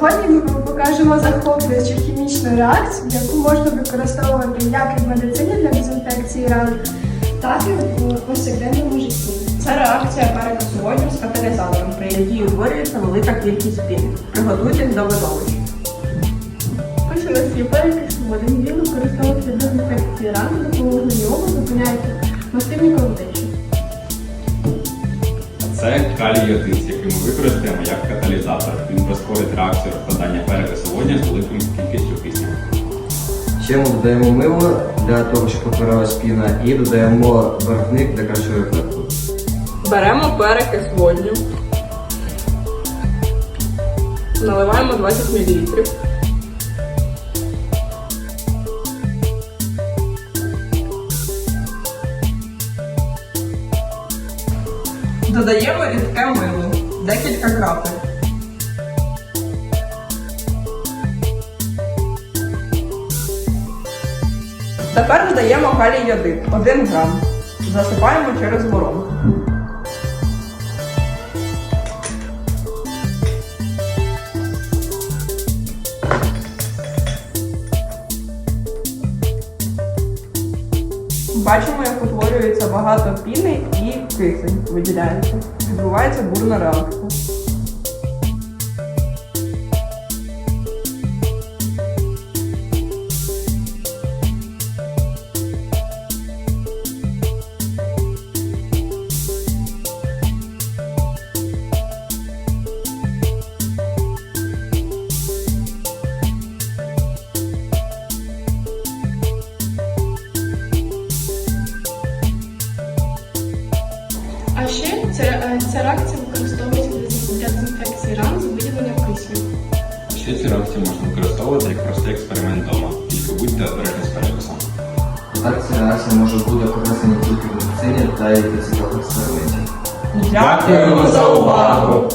Розкажемо захоплюючу хімічну реакцію, яку можна використовувати як і в медицині для дезінфекції ран, так і в повсякденному житті. Це реакція перекису водню з каталізатором, при якій утворюється велика кількість піни. Приготуйтесь до нас є перекис води. Він використовується для дезінфекції ран, за допомогою нього зупиняється мастивні кровотечі. Це калій йодид, який ми використаємо як. Він прискорить реакцію розкладання перекису водню з великою кількістю кисню. Ще ми додаємо мило для того, щоб утворилась піна, і додаємо барвник для кращого ефекту. Беремо перекис водню. Наливаємо 20 мл. Додаємо рідке мило. Декілька крапель. Тепер додаємо калій йодид 1 грам. Засипаємо через воронку. Бачимо, як утворюється багато піни і кисень виділяється. Відбувається бурна реакція. А ще ця, ця реакція використовується для дезінфекції ран з виділенням кисню. Ще ці реакції можна використовувати як простий експеримент вдома. Тільки будьте обережні з. Так ця реакція може бути корисна не тільки в медицині, та й для цікавих експериментів. Дякуємо за увагу!